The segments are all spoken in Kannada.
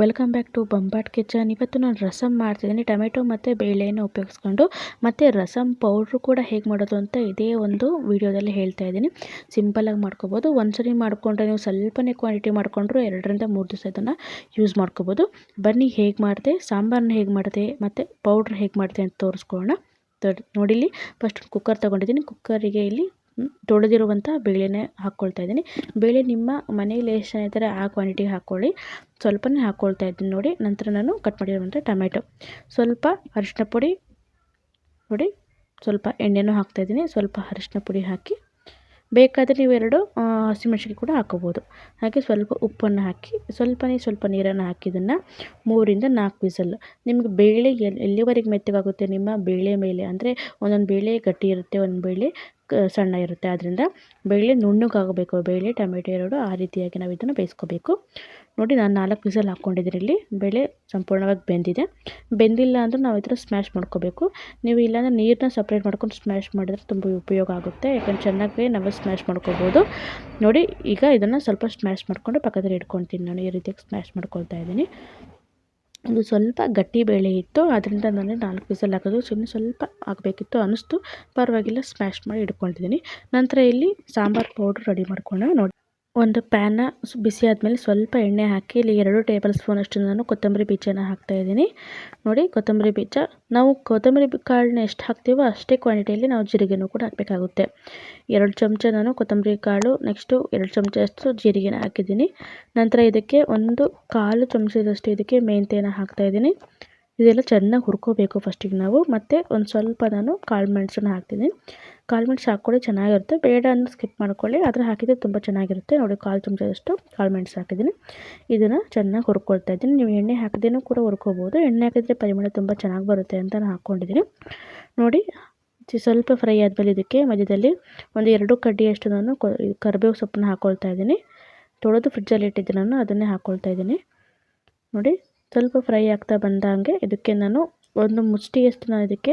Welcome back to Bambat kitchen. ಇವತ್ತು ನಾನು ರಸಮ್ ಮಾಡ್ತಿದ್ದೀನಿ. ಟೊಮೆಟೊ ಮತ್ತು ಬೇಳೆಯನ್ನು ಉಪಯೋಗಿಸ್ಕೊಂಡು ಮತ್ತು ರಸಮ್ ಪೌಡ್ರು ಕೂಡ ಹೇಗೆ ಮಾಡೋದು ಅಂತ ಇದೇ ಒಂದು ವಿಡಿಯೋದಲ್ಲಿ ಹೇಳ್ತಾ ಇದ್ದೀನಿ. ಸಿಂಪಲಾಗಿ ಮಾಡ್ಕೋಬೋದು. ಒಂದ್ಸರಿ ಮಾಡಿಕೊಂಡ್ರೆ ನೀವು ಸ್ವಲ್ಪನೇ ಕ್ವಾಂಟಿಟಿ ಮಾಡಿಕೊಂಡ್ರು ಎರಡರಿಂದ ಮೂರು ದಿವಸ ಇದನ್ನು ಯೂಸ್ ಮಾಡ್ಕೋಬೋದು. ಬನ್ನಿ ಹೇಗೆ ಮಾಡಿದೆ ಸಾಂಬಾರನ್ನ ಹೇಗೆ ಮಾಡಿದೆ, ಮತ್ತು ಪೌಡ್ರ್ ಹೇಗೆ ಮಾಡಿದೆ ಅಂತ ತೋರಿಸ್ಕೊಳ್ಳೋಣ. ನೋಡಿಲಿ ಫಸ್ಟ್ ಕುಕ್ಕರ್ ತೊಗೊಂಡಿದ್ದೀನಿ. ಕುಕ್ಕರಿಗೆ ಇಲ್ಲಿ ತೊಳೆದಿರುವಂಥ ಬೇಳೆನೇ ಹಾಕ್ಕೊಳ್ತಾ ಇದ್ದೀನಿ. ಬೇಳೆ ನಿಮ್ಮ ಮನೆಯಲ್ಲಿ ಎಷ್ಟು ಜನ ಆ ಕ್ವಾಂಟಿಟಿಗೆ ಹಾಕ್ಕೊಳ್ಳಿ. ಸ್ವಲ್ಪನೇ ಹಾಕ್ಕೊಳ್ತಾ ಇದ್ದೀನಿ ನೋಡಿ. ನಂತರ ನಾನು ಕಟ್ ಮಾಡಿರುವಂಥ ಟೊಮೆಟೊ. ಸ್ವಲ್ಪ ಅರಿಶಿನ ಪುಡಿ ನೋಡಿ. ಸ್ವಲ್ಪ ಎಣ್ಣೆನೂ ಹಾಕ್ತಾಯಿದ್ದೀನಿ ಸ್ವಲ್ಪ ಅರಿಶಿನ ಪುಡಿ ಹಾಕಿ ಬೇಕಾದರೆ ನೀವು ಎರಡು ಹಸಿಮೆಣ್ಸಿನ್ಕಾಯಿ ಕೂಡ ಹಾಕೋಬೋದು ಹಾಗೆ ಸ್ವಲ್ಪ ಉಪ್ಪನ್ನು ಹಾಕಿ, ಸ್ವಲ್ಪನೇ ಸ್ವಲ್ಪ ನೀರನ್ನು ಹಾಕಿ ಇದನ್ನು ಮೂರಿಂದ ನಾಲ್ಕು ವಿಸಲ್. ನಿಮಗೆ ಬೇಳೆ ಎಲ್ಲಿ ಎಲ್ಲಿವರೆಗೆ ಮೆತ್ತಗಾಗುತ್ತೆ? ನಿಮ್ಮ ಬೇಳೆ ಮೇಲೆ, ಅಂದರೆ ಒಂದೊಂದು ಬೇಳೆ ಗಟ್ಟಿ ಇರುತ್ತೆ ಒಂದು ಬೇಳೆ ಸಣ್ಣ ಇರುತ್ತೆ. ಆದ್ದರಿಂದ ಬೇಳೆ ನುಣ್ಣಗಾಗಬೇಕು. ಬೇಳೆ, ಟೊಮೆಟೊ ಎರಡು ಆ ರೀತಿಯಾಗಿ ನಾವು ಇದನ್ನು ಬೇಯಿಸ್ಕೋಬೇಕು. ನೋಡಿ ನಾನು ನಾಲ್ಕು ವಿಸಲ್ ಹಾಕ್ಕೊಂಡಿದ್ದೀನಿ. ಇಲ್ಲಿ ಬೇಳೆ ಸಂಪೂರ್ಣವಾಗಿ ಬೆಂದಿದೆ. ಬೆಂದಿಲ್ಲ ಅಂದರೆ ನಾವು ಈ ಥರ ಸ್ಮ್ಯಾಶ್ ಮಾಡ್ಕೋಬೇಕು. ನೀವು ಇಲ್ಲಾಂದರೆ ನೀರನ್ನ ಸಪ್ರೇಟ್ ಮಾಡ್ಕೊಂಡು ಸ್ಮ್ಯಾಶ್ ಮಾಡಿದ್ರೆ ತುಂಬ ಉಪಯೋಗ ಆಗುತ್ತೆ. ಯಾಕಂದ್ರೆ ಚೆನ್ನಾಗಿ ನಾವು ಸ್ಮ್ಯಾಶ್ ಮಾಡ್ಕೋಬೋದು. ನೋಡಿ, ಈಗ ಇದನ್ನು ಸ್ವಲ್ಪ ಸ್ಮ್ಯಾಶ್ ಮಾಡಿಕೊಂಡು ಪಕ್ಕದಲ್ಲಿ ಇಟ್ಕೊತೀನಿ ನಾನು ಈ ರೀತಿಯಾಗಿ ಸ್ಮ್ಯಾಶ್ ಮಾಡ್ಕೊಳ್ತಾ ಇದ್ದೀನಿ. ಇದು ಸ್ವಲ್ಪ ಗಟ್ಟಿ ಬೇಳೆ ಇತ್ತು. ಅದರಿಂದ ನಾನು ನಾಲ್ಕು ವಿಸಲ್ ಹಾಕೋದು ಸುಮ್ಮನೆ ಸ್ವಲ್ಪ ಆಗಬೇಕಿತ್ತು ಅನ್ನಿಸ್ತು. ಪರವಾಗಿಲ್ಲ ಸ್ಮ್ಯಾಶ್ ಮಾಡಿ ಇಟ್ಕೊಂಡಿದ್ದೀನಿ ನಂತರ ಇಲ್ಲಿ ಸಾಂಬಾರು ಪೌಡ್ರ್ ರೆಡಿ ಮಾಡ್ಕೊಂಡು ನೋಡಿ. ಒಂದು ಪ್ಯಾನ ಬಿಸಿ ಆದಮೇಲೆ ಸ್ವಲ್ಪ ಎಣ್ಣೆ ಹಾಕಿ ಇಲ್ಲಿ ಎರಡು ಟೇಬಲ್ ಸ್ಪೂನಷ್ಟು ನಾನು ಕೊತ್ತಂಬರಿ ಬೀಜನ ಹಾಕ್ತಾಯಿದ್ದೀನಿ ನೋಡಿ, ಕೊತ್ತಂಬರಿ ಬೀಜ. ನಾವು ಕೊತ್ತಂಬರಿ ಕಾಳನ್ನ ಎಷ್ಟು ಹಾಕ್ತೀವೋ ಅಷ್ಟೇ ಕ್ವಾಂಟಿಟಿಯಲ್ಲಿ ನಾವು ಜೀರಿಗೆನೂ ಕೂಡ ಹಾಕಬೇಕಾಗುತ್ತೆ. ಎರಡು ಚಮಚ ನಾನು ಕೊತ್ತಂಬರಿ ಕಾಳು ನೆಕ್ಸ್ಟು ಎರಡು ಚಮಚದಷ್ಟು ಜೀರಿಗೆನ ಹಾಕಿದ್ದೀನಿ. ನಂತರ ಇದಕ್ಕೆ ಒಂದು ಕಾಲು ಚಮಚದಷ್ಟು ಇದಕ್ಕೆ ಮೆಂತ್ಯನ ಹಾಕ್ತಾಯಿದ್ದೀನಿ ಇದೆಲ್ಲ ಚೆನ್ನಾಗಿ ಹುರ್ಕೋಬೇಕು ಫಸ್ಟಿಗೆ ನಾವು. ಮತ್ತು ಒಂದು ಸ್ವಲ್ಪ ನಾನು ಕಾಳು ಮೆಣಸನ್ನ ಹಾಕ್ತೀನಿ. ಕಾಳು ಮೆಣಸು ಹಾಕ್ಕೊಳ್ಳಿ ಚೆನ್ನಾಗಿರುತ್ತೆ. ಬೇಡ ಅಂದ್ರೆ ಸ್ಕಿಪ್ ಮಾಡ್ಕೊಳ್ಳಿ. ಆದರೆ ಹಾಕಿದರೆ ತುಂಬ ಚೆನ್ನಾಗಿರುತ್ತೆ. ನೋಡಿ ಕಾಲು ಚಮಚದಷ್ಟು ಕಾಳು ಮೆಣಸು ಹಾಕಿದ್ದೀನಿ. ಇದನ್ನು ಚೆನ್ನಾಗಿ ಹುರ್ಕೊಳ್ತಾ ಇದ್ದೀನಿ. ನೀವು ಎಣ್ಣೆ ಹಾಕದೇನೂ ಕೂಡ ಹುರ್ಕೋಬೋದು. ಎಣ್ಣೆ ಹಾಕಿದರೆ ಪರಿಮಳ ತುಂಬ ಚೆನ್ನಾಗಿ ಬರುತ್ತೆ ಅಂತ ನಾನು ಹಾಕ್ಕೊಂಡಿದ್ದೀನಿ ನೋಡಿ ಸ್ವಲ್ಪ ಫ್ರೈ ಆದಮೇಲೆ ಇದಕ್ಕೆ ಮಧ್ಯದಲ್ಲಿ ಒಂದು ಎರಡು ಕಡ್ಡಿಯಷ್ಟು ನಾನು ಕರಿಬೇವು ಸೊಪ್ಪನ್ನ ಹಾಕ್ಕೊಳ್ತಾ ಇದ್ದೀನಿ. ತೊಳೆದು ಫ್ರಿಜ್ಜಲ್ಲಿ ಇಟ್ಟಿದ್ದೆ ನಾನು. ಅದನ್ನೇ ಹಾಕ್ಕೊಳ್ತಾ ಇದ್ದೀನಿ. ನೋಡಿ. ಸ್ವಲ್ಪ ಫ್ರೈ ಆಗ್ತಾ ಬಂದಂಗೆ ಇದಕ್ಕೆ ನಾನು ಒಂದು ಮುಷ್ಟಿಯಷ್ಟು ನಾನು ಇದಕ್ಕೆ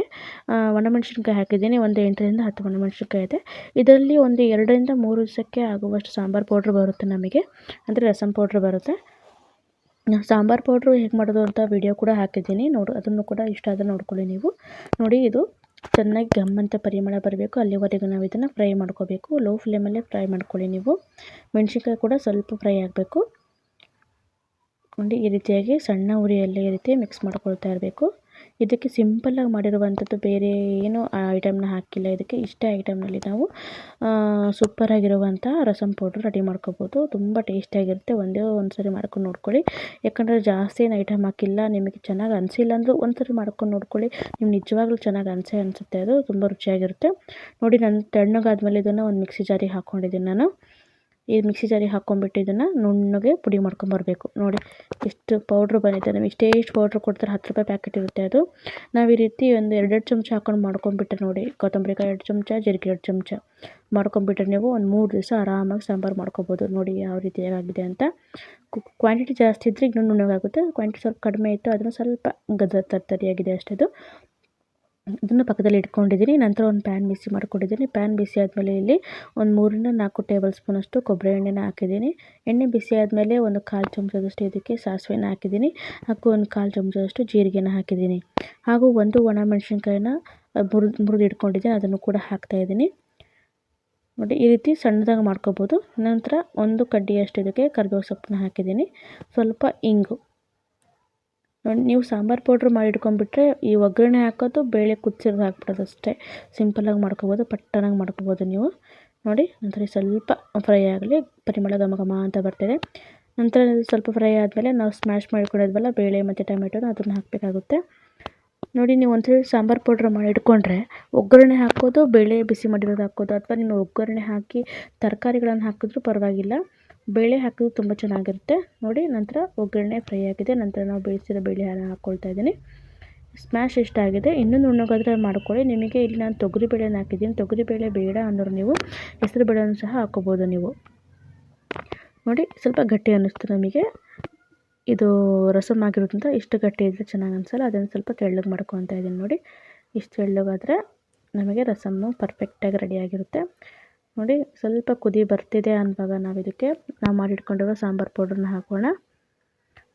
ಒಣಮೆಣಸಿನ್ಕಾಯಿ ಹಾಕಿದ್ದೀನಿ. ಒಂದು ಎಂಟರಿಂದ ಹತ್ತು ಒಣಮೆಣಸಿನ್ಕಾಯಿ ಇದೆ. ಇದರಲ್ಲಿ ಒಂದು ಎರಡರಿಂದ ಮೂರು ದಿವಸಕ್ಕೆ ಆಗುವಷ್ಟು ಸಾಂಬಾರು ಪೌಡ್ರ್ ಬರುತ್ತೆ ನಮಗೆ. ಅಂದರೆ ರಸಮ್ ಪೌಡ್ರ್ ಬರುತ್ತೆ. ಸಾಂಬಾರು ಪೌಡ್ರು ಹೇಗೆ ಮಾಡೋದು ಅಂತ ವಿಡಿಯೋ ಕೂಡ ಹಾಕಿದ್ದೀನಿ. ನೋಡು, ಅದನ್ನು ಕೂಡ ಇಷ್ಟ ಆದರೆ ನೋಡ್ಕೊಳ್ಳಿ ನೀವು. ನೋಡಿ, ಇದು ಚೆನ್ನಾಗಿ ಗಮ್ಮಂತ ಪರಿಮಳ ಬರಬೇಕು. ಅಲ್ಲಿವರೆಗೂ ನಾವು ಇದನ್ನು ಫ್ರೈ ಮಾಡ್ಕೋಬೇಕು. ಲೋ ಫ್ಲೇಮಲ್ಲೇ ಫ್ರೈ ಮಾಡ್ಕೊಳ್ಳಿ ನೀವು. ಮೆಣಸಿನ್ಕಾಯಿ ಕೂಡ ಸ್ವಲ್ಪ ಫ್ರೈ ಆಗಬೇಕು. ನೋಡಿ ಈ ರೀತಿಯಾಗಿ ಸಣ್ಣ ಉರಿಯಲ್ಲೇ ಈ ರೀತಿ ಮಿಕ್ಸ್ ಮಾಡ್ಕೊಳ್ತಾ ಇರಬೇಕು. ಇದಕ್ಕೆ ಸಿಂಪಲ್ಲಾಗಿ ಮಾಡಿರುವಂಥದ್ದು ಬೇರೆ ಏನು ಐಟಮ್ನ ಹಾಕಿಲ್ಲ. ಇದಕ್ಕೆ ಇಷ್ಟೇ ಐಟಮ್ನಲ್ಲಿ ನಾವು ಸೂಪರಾಗಿರುವಂಥ ರಸಮ್ ಪೌಡ್ರ್ ರೆಡಿ ಮಾಡ್ಕೋಬೋದು. ತುಂಬ ಟೇಸ್ಟಿಯಾಗಿರುತ್ತೆ ಒಂದೇ ಒಂದು ಸರಿ ಮಾಡ್ಕೊಂಡು ನೋಡ್ಕೊಳ್ಳಿ. ಯಾಕಂದರೆ ಜಾಸ್ತಿ ಏನು ಐಟಮ್ ಹಾಕಿಲ್ಲ. ನಿಮಗೆ ಚೆನ್ನಾಗಿ ಅನಿಸಿಲ್ಲ ಅಂದರೂ ಒಂದು ಸರಿ ಮಾಡ್ಕೊಂಡು ನೋಡ್ಕೊಳ್ಳಿ. ನಿಮ್ಗೆ ನಿಜವಾಗ್ಲೂ ಚೆನ್ನಾಗಿ ಅನಿಸೇ ಅನಿಸುತ್ತೆ. ಅದು ತುಂಬ ರುಚಿಯಾಗಿರುತ್ತೆ. ನೋಡಿ ನಾನು ತಣ್ಣಗಾದ್ಮೇಲೆ ಇದನ್ನು ಒಂದು ಮಿಕ್ಸಿ ಜಾರಿಗೆ ಹಾಕ್ಕೊಂಡಿದ್ದೀನಿ ನಾನು. ಈ ಮಿಕ್ಸಿ ಜಾರಿಗೆ ಹಾಕ್ಕೊಂಬಿಟ್ಟು ಇದನ್ನು ನುಣ್ಣಗೆ ಪುಡಿ ಮಾಡ್ಕೊಂಬರ್ಬೇಕು ನೋಡಿ, ಎಷ್ಟು ಪೌಡ್ರ್ ಬಂದಿದೆ ನಮಗೆ. ಇಷ್ಟೇ ಇಷ್ಟು ಪೌಡ್ರ್ ಕೊಡ್ತಾರೆ, ಹತ್ತು ರೂಪಾಯಿ ಪ್ಯಾಕೆಟ್ ಇರುತ್ತೆ ಅದು. ನಾವು ಈ ರೀತಿ ಒಂದು ಎರಡೆರಡು ಚಮಚ ಹಾಕೊಂಡು ಮಾಡ್ಕೊಂಬಿಟ್ರೆ ನೋಡಿ, ಕೊತ್ತಂಬರಿಕಾಯಿ ಎರಡು ಚಮಚ, ಜೀರಿಗೆ ಎರಡು ಚಮಚ ಮಾಡ್ಕೊಂಬಿಟ್ರೆ ನೀವು ಒಂದು ಮೂರು ದಿವಸ ಆರಾಮಾಗಿ ಸಾಂಬಾರು ಮಾಡ್ಕೊಬೋದು. ನೋಡಿ, ಯಾವ ರೀತಿ ಆಗಿದೆ ಅಂತ. ಕ್ವಾಂಟಿಟಿ ಜಾಸ್ತಿ ಇದ್ದರೆ ಇನ್ನೂ ನುಣ್ಣಗಾಗುತ್ತೆ. ಕ್ವಾಂಟಿಟಿ ಸ್ವಲ್ಪ ಕಡಿಮೆ ಇತ್ತು, ಅದನ್ನು ಸ್ವಲ್ಪ ಗದ ತರ್ತರಿಯಾಗಿದೆ ಅಷ್ಟೇ ಅದು. ಅದನ್ನು ಪಕ್ಕದಲ್ಲಿ ಇಟ್ಕೊಂಡಿದ್ದೀನಿ. ನಂತರ ಒಂದು ಪ್ಯಾನ್ ಬಿಸಿ ಮಾಡ್ಕೊಂಡಿದ್ದೀನಿ. ಪ್ಯಾನ್ ಬಿಸಿ ಆದಮೇಲೆ ಇಲ್ಲಿ ಒಂದು ಮೂರರಿಂದ ನಾಲ್ಕು ಟೇಬಲ್ ಸ್ಪೂನಷ್ಟು ಕೊಬ್ಬರಿ ಎಣ್ಣೆನ ಹಾಕಿದ್ದೀನಿ. ಎಣ್ಣೆ ಬಿಸಿ ಆದಮೇಲೆ ಒಂದು ಕಾಲು ಚಮಚದಷ್ಟು ಇದಕ್ಕೆ ಸಾಸಿವೆನ ಹಾಕಿದ್ದೀನಿ. ಹಾಗೂ ಒಂದು ಕಾಲು ಚಮಚದಷ್ಟು ಜೀರಿಗೆನ ಹಾಕಿದ್ದೀನಿ. ಹಾಗೂ ಒಂದು ಒಣಮೆಣ್ಸಿನ್ಕಾಯಿನ ಮುರಿದು ಮುರಿದು ಇಟ್ಕೊಂಡಿದ್ದೀನಿ. ಅದನ್ನು ಕೂಡ ಹಾಕ್ತಾಯಿದ್ದೀನಿ ನೋಡಿ, ಈ ರೀತಿ ಸಣ್ಣದಾಗಿ ಮಾಡ್ಕೋಬೋದು. ನಂತರ ಒಂದು ಕಡ್ಡಿಯಷ್ಟು ಇದಕ್ಕೆ ಕರ್ಬೇವು ಸೊಪ್ಪನ್ನ ಹಾಕಿದ್ದೀನಿ. ಸ್ವಲ್ಪ ಇಂಗು. ನೋಡಿ, ನೀವು ಸಾಂಬಾರು ಪೌಡ್ರ್ ಮಾಡಿ ಇಟ್ಕೊಂಡ್ಬಿಟ್ರೆ ಈ ಒಗ್ಗರಣೆ ಹಾಕೋದು ಬೇಳೆ ಕುದಿಸಿರೋದು ಹಾಕ್ಬಿಡೋದು ಅಷ್ಟೇ. ಸಿಂಪಲ್ಲಾಗಿ ಮಾಡ್ಕೊಬೋದು, ಪಟ್ಟನಾಗಿ ಮಾಡ್ಕೊಬೋದು ನೀವು. ನೋಡಿ ನಂತರ ಸ್ವಲ್ಪ ಫ್ರೈ ಆಗಲಿ, ಪರಿಮಳ ಘಮ ಘಮ ಅಂತ ಬರ್ತಿದೆ. ನಂತರ ಸ್ವಲ್ಪ ಫ್ರೈ ಆದಮೇಲೆ ನಾವು ಸ್ಮ್ಯಾಶ್ ಮಾಡ್ಕೊಂಡಿದ್ವಲ್ಲ, ಬೇಳೆ ಮತ್ತು ಟೊಮೆಟೊನ ಅದನ್ನು ಹಾಕಬೇಕಾಗುತ್ತೆ. ನೋಡಿ, ನೀವು ಒಂದ್ಸರಿ ಸಾಂಬಾರು ಪೌಡ್ರ್ ಮಾಡಿ ಇಟ್ಕೊಂಡ್ರೆ ಒಗ್ಗರಣೆ ಹಾಕೋದು, ಬೇಳೆ ಬಿಸಿ ಮಾಡಿರೋದು ಹಾಕೋದು, ಅಥವಾ ನೀವು ಒಗ್ಗರಣೆ ಹಾಕಿ ತರಕಾರಿಗಳನ್ನು ಹಾಕಿದ್ರೂ ಪರವಾಗಿಲ್ಲ. ಬೇಳೆ ಹಾಕೋದು ತುಂಬ ಚೆನ್ನಾಗಿರುತ್ತೆ. ನೋಡಿ, ನಂತರ ಒಗ್ಗರಣೆ ಫ್ರೈ ಆಗಿದೆ. ನಂತರ ನಾವು ಬೇಯಿಸಿರೋ ಬೇಳೆ ಹಾಕ್ಕೊಳ್ತಾ ಇದ್ದೀನಿ. ಸ್ಮ್ಯಾಶ್ ಎಷ್ಟಾಗಿದೆ ಇನ್ನೂ ನುಣ್ಣಗಾದರೆ ಮಾಡ್ಕೊಳ್ಳಿ. ನಿಮಗೆ ಇಲ್ಲಿ ನಾನು ತೊಗರಿ ಬೇಳೆನ ಹಾಕಿದ್ದೀನಿ. ತೊಗರಿ ಬೇಳೆ ಬೇಡ ಅಂದರು ನೀವು ಹೆಸರು ಬೇಳೆಯನ್ನು ಸಹ ಹಾಕ್ಕೋಬೋದು ನೀವು. ನೋಡಿ, ಸ್ವಲ್ಪ ಗಟ್ಟಿ ಅನ್ನಿಸ್ತು ನಮಗೆ. ಇದು ರಸಮ್ ಆಗಿರೋದ್ರಿಂದ ಇಷ್ಟು ಗಟ್ಟಿ ಇದ್ದರೆ ಚೆನ್ನಾಗಿ ಅನಿಸಲ್ಲ. ಅದನ್ನು ಸ್ವಲ್ಪ ತೆಳ್ಳಗೆ ಮಾಡ್ಕೊತಾ ಇದ್ದೀನಿ ನೋಡಿ. ಇಷ್ಟು ತೆಳ್ಳಗಾದರೆ ನಮಗೆ ರಸಮ್ಮು ಪರ್ಫೆಕ್ಟಾಗಿ ರೆಡಿಯಾಗಿರುತ್ತೆ ನೋಡಿ ಸ್ವಲ್ಪ ಕುದಿ ಬರ್ತಿದೆ ಅಂದಾಗ ನಾವು ಇದಕ್ಕೆ ನಾವು ಮಾಡಿಟ್ಕೊಂಡಿರೋ ಸಾಂಬಾರು ಪೌಡ್ರನ್ನ ಹಾಕೋಣ.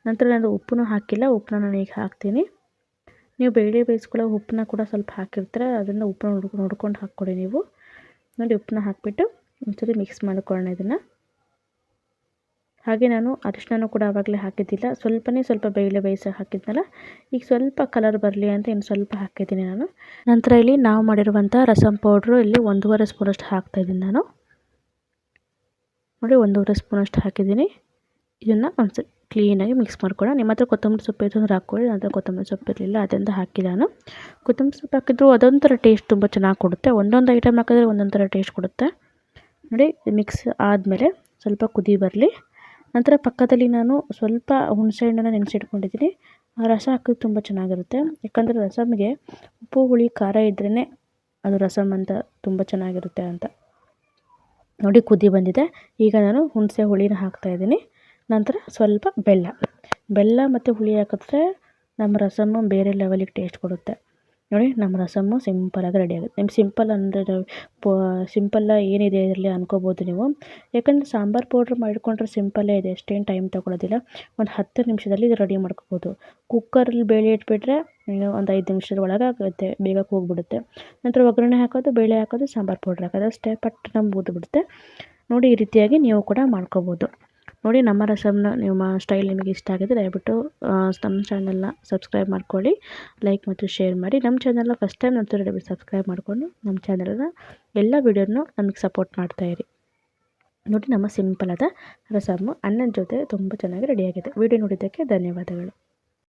ನಂತರ ನಾನು ಉಪ್ಪನ್ನು ಹಾಕಿಲ್ಲ, ಉಪ್ಪನ್ನ ನಾನು ಈಗ ಹಾಕ್ತೀನಿ. ನೀವು ಬೇಳೆ ಬೇಯಿಸ್ಕೊಳ್ಳೋ ಉಪ್ಪನ್ನ ಕೂಡ ಸ್ವಲ್ಪ ಹಾಕಿರ್ತೀರ, ಅದನ್ನು ಉಪ್ಪನ್ನ ನೋಡ್ಕೊಂಡು ಹಾಕ್ಕೊಡಿ ನೀವು. ನೋಡಿ ಉಪ್ಪನ್ನ ಹಾಕಿಬಿಟ್ಟು ಒಂದ್ಸರಿ ಮಿಕ್ಸ್ ಮಾಡ್ಕೊಳ್ಳೋಣ ಇದನ್ನು. ಹಾಗೆ ನಾನು ಅರಿಶಿಣನೂ ಕೂಡ ಆವಾಗಲೇ ಹಾಕಿದ್ದಿಲ್ಲ. ಸ್ವಲ್ಪನೇ ಸ್ವಲ್ಪ ಬೇಳೆ ಬೇಯಿಸಿ ಹಾಕಿದ್ನಲ್ಲ? ಈಗ ಸ್ವಲ್ಪ ಕಲರ್ ಬರಲಿ ಅಂತ ಇನ್ನು ಸ್ವಲ್ಪ ಹಾಕಿದ್ದೀನಿ ನಾನು. ನಂತರ ಇಲ್ಲಿ ನಾವು ಮಾಡಿರುವಂಥ ರಸಂ ಪೌಡ್ರು ಇಲ್ಲಿ ಒಂದೂವರೆ ಸ್ಪೂನಷ್ಟು ಹಾಕ್ತಾಯಿದ್ದೀನಿ ನಾನು. ನೋಡಿ, ಒಂದೂವರೆ ಸ್ಪೂನಷ್ಟು ಹಾಕಿದ್ದೀನಿ. ಇದನ್ನು ಒಂದು ಕ್ಲೀನಾಗಿ ಮಿಕ್ಸ್ ಮಾಡ್ಕೊಳ್ಳೋಣ. ನಿಮ್ಮ ಹತ್ರ ಕೊತ್ತಂಬರಿ ಸೊಪ್ಪು ಇತ್ತು ಹಾಕ್ಕೊಳ್ಳಿ ನಂತರ ಕೊತ್ತಂಬರಿ ಸೊಪ್ಪು ಇರಲಿಲ್ಲ ಅದರಿಂದ ಹಾಕಿ ನಾನು. ಕೊತ್ತಂಬರಿ ಸೊಪ್ಪು ಹಾಕಿದ್ರು ಅದೊಂಥರ ಟೇಸ್ಟ್ ತುಂಬ ಚೆನ್ನಾಗಿ ಕೊಡುತ್ತೆ. ಒಂದೊಂದು ಐಟಮ್ ಹಾಕಿದ್ರೆ ಒಂದೊಂದು ಥರ ಟೇಸ್ಟ್ ಕೊಡುತ್ತೆ. ನೋಡಿ ಮಿಕ್ಸ್ ಆದಮೇಲೆ ಸ್ವಲ್ಪ ಕುದಿ ಬರಲಿ. ನಂತರ ಪಕ್ಕದಲ್ಲಿ ನಾನು ಸ್ವಲ್ಪ ಹುಣಸೆಹಣ್ಣನ್ನು ನೆನೆಸಿಟ್ಕೊಂಡಿದ್ದೀನಿ. ಆ ರಸ ಹಾಕೋದು ತುಂಬ ಚೆನ್ನಾಗಿರುತ್ತೆ. ಯಾಕಂದರೆ ರಸಮ್ಗೆ ಉಪ್ಪು, ಹುಳಿ, ಖಾರ ಇದ್ರೇ ಅದು ರಸಮ್ ಅಂತ ತುಂಬ ಚೆನ್ನಾಗಿರುತ್ತೆ ಅಂತ. ನೋಡಿ ಕುದಿ ಬಂದಿದೆ. ಈಗ ನಾನು ಹುಣಸೆ ಹುಳಿನ ಹಾಕ್ತಾಯಿದ್ದೀನಿ ನಂತರ ಸ್ವಲ್ಪ ಬೆಲ್ಲ. ಬೆಲ್ಲ ಮತ್ತು ಹುಳಿ ಹಾಕಿದ್ರೆ ನಮ್ಮ ರಸಮ್ಮು ಬೇರೆ ಲೆವೆಲಿಗೆ ಟೇಸ್ಟ್ ಕೊಡುತ್ತೆ. ನೋಡಿ ನಮ್ಮ ರಸಮ್ಮು ಸಿಂಪಲಾಗಿ ರೆಡಿ ಆಗುತ್ತೆ. ನಿಮ್ಮ ಸಿಂಪಲ್ ಅಂದರೆ ಪೋ, ಸಿಂಪಲ್ಲ ಏನಿದೆ ಇದರಲ್ಲಿ ಅನ್ಕೋಬೋದು ನೀವು. ಯಾಕಂದರೆ ಸಾಂಬಾರು ಪೌಡ್ರ್ ಮಾಡಿಕೊಂಡ್ರೆ ಸಿಂಪಲ್ಲೇ ಇದೆ ಅಷ್ಟೇನು ಟೈಮ್ ತೊಗೊಳೋದಿಲ್ಲ. ಒಂದು ಹತ್ತು ನಿಮಿಷದಲ್ಲಿ ಇದು ರೆಡಿ ಮಾಡ್ಕೋಬೋದು. ಕುಕ್ಕರಲ್ಲಿ ಬೇಳೆ ಇಟ್ಬಿಟ್ರೆ ಒಂದು ಐದು ನಿಮಿಷದ ಒಳಗೆ ಆಗುತ್ತೆ ಬೇಗ ಕೂಗಿಬಿಡುತ್ತೆ. ನಂತರ ಒಗ್ಗರಣೆ ಹಾಕೋದು, ಬೇಳೆ ಹಾಕೋದು, ಸಾಂಬಾರು ಪೌಡ್ರ್ ಹಾಕೋದು, ಅಷ್ಟೇ. ಪಟ್ ನಮ್ಗೆ ಊದ್ಬಿಡುತ್ತೆ ನೋಡಿ ಈ ರೀತಿಯಾಗಿ ನೀವು ಕೂಡ ಮಾಡ್ಕೋಬೋದು. ನೋಡಿ ನಮ್ಮ ರಸಮ್ನ ನಿಮ್ಮ ಸ್ಟೈಲ್ ನಿಮಗೆ ಇಷ್ಟ ಆಗಿದ್ರೆ ದಯವಿಟ್ಟು ನಮ್ಮ ಚಾನಲ್ನ ಸಬ್ಸ್ಕ್ರೈಬ್ ಮಾಡ್ಕೊಳ್ಳಿ ಲೈಕ್ ಮತ್ತು ಶೇರ್ ಮಾಡಿ. ನಮ್ಮ ಚಾನಲ್ನ ಫಸ್ಟ್ ಟೈಮ್ ನೋಡ್ತಿರೋ ಸಬ್ಸ್ಕ್ರೈಬ್ ಮಾಡಿಕೊಂಡು, ನಮ್ಮ ಚಾನಲ್ನ ಎಲ್ಲ ವೀಡಿಯೋನು ನಮಗೆ ಸಪೋರ್ಟ್ ಮಾಡ್ತಾಯಿರಿ ನೋಡಿ ನಮ್ಮ ಸಿಂಪಲ್ ಆದ ರಸಮ್ಮು ಅನ್ನದ ಜೊತೆ ತುಂಬ ಚೆನ್ನಾಗಿ ರೆಡಿಯಾಗಿದೆ ವಿಡಿಯೋ ನೋಡಿದ್ದಕ್ಕೆ ಧನ್ಯವಾದಗಳು.